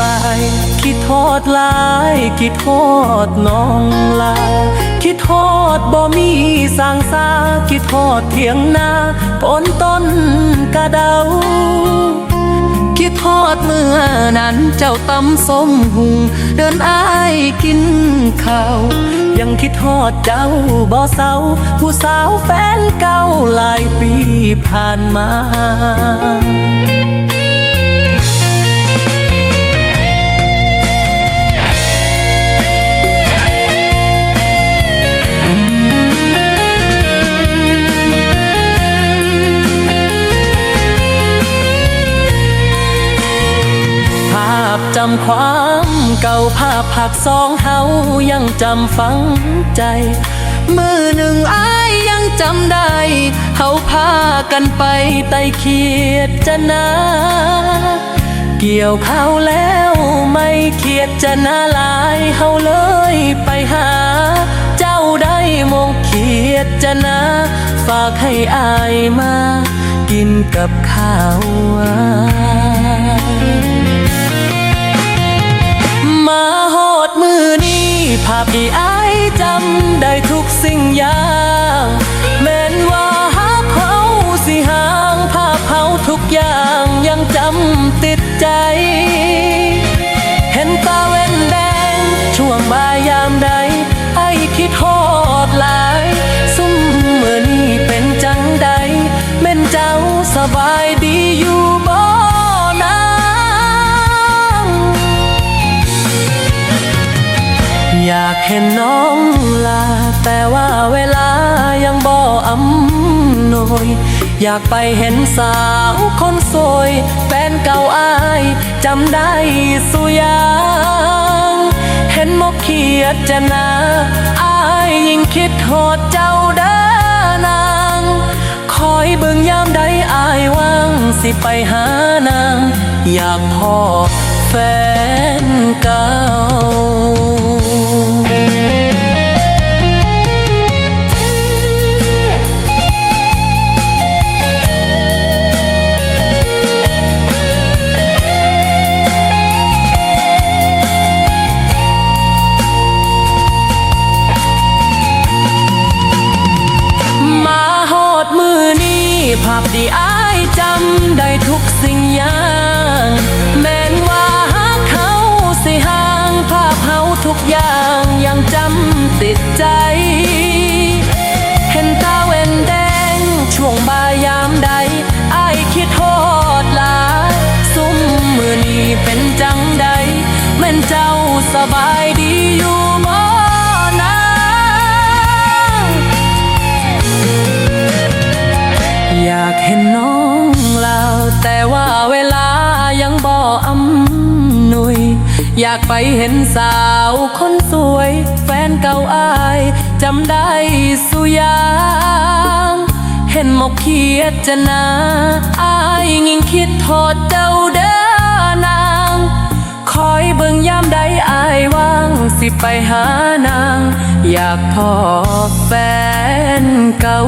บายคิดทอดลายคิดทอดน้องลาคิดทอดบ่มีสางสาคิดทอดเถียงนาปนต้นกระเดา คิดทอดเมื่อนั้นเจ้าตำส้มหุง เดินอายกินข้าว ยังคิดทอดเจ้าบ่เศร้าผู้สาวแฟนเก่าหลายปีผ่านมาำความเก่าภาพผักสองเฮายังจำฝังใจ มือหนึ่งอายยังจำได้เฮาพากันไปไต่เขียดจะนาเกี่ยวข้าแล้วไม่เขียดจะนาลายเฮาเลยไปหา เจ้าได้มงเขียดจะนาฝากให้อายมา กินกับข้าว บอีไอายจำได้ทุกสิ่งอย่างแม้นว่าหาเขาสิห่างภาพเขาทุกอย่างยังจำติดใจากเห็นน้องลา แต่ว่าเวลายังบ่อำนวยอยากไปเห็นสาวคนสวยแฟนเก่าอายจำได้สุยางเห็นมกเขียดจะนาอายยิ่งคิดโทษเจ้าเด้อนาง คอยเบิ่งยามใดอายว่างสิไปหานาง อยากพ่อแฟนเก่า ภาพที่อายจำได้ทุกสิ่งอย่างแม้นว่าหากเขาสิห่างภาพเขาทุกอย่างยังจำติดใจ เห็นตาเว้นแดงช่วงบ่ายยามใดอายคิดโทษหลาซุ่มมือนี้เป็นจังใดแม่นเจ้าสบายดีอยู่บ่ากเห็นน้องลาวแต่ว่าเวลายังบ่อำนวยอยากไปเห็นสาวคนสวย แฟนเก่าอายจำได้สุยาง เห็นหมกเขียดจะนาอายยิ่งคิดโทษเจ้าเด้อนาง คอยเบิ่งยามใดอายว่าง สิไปหานาง อยากพอแฟนเก่า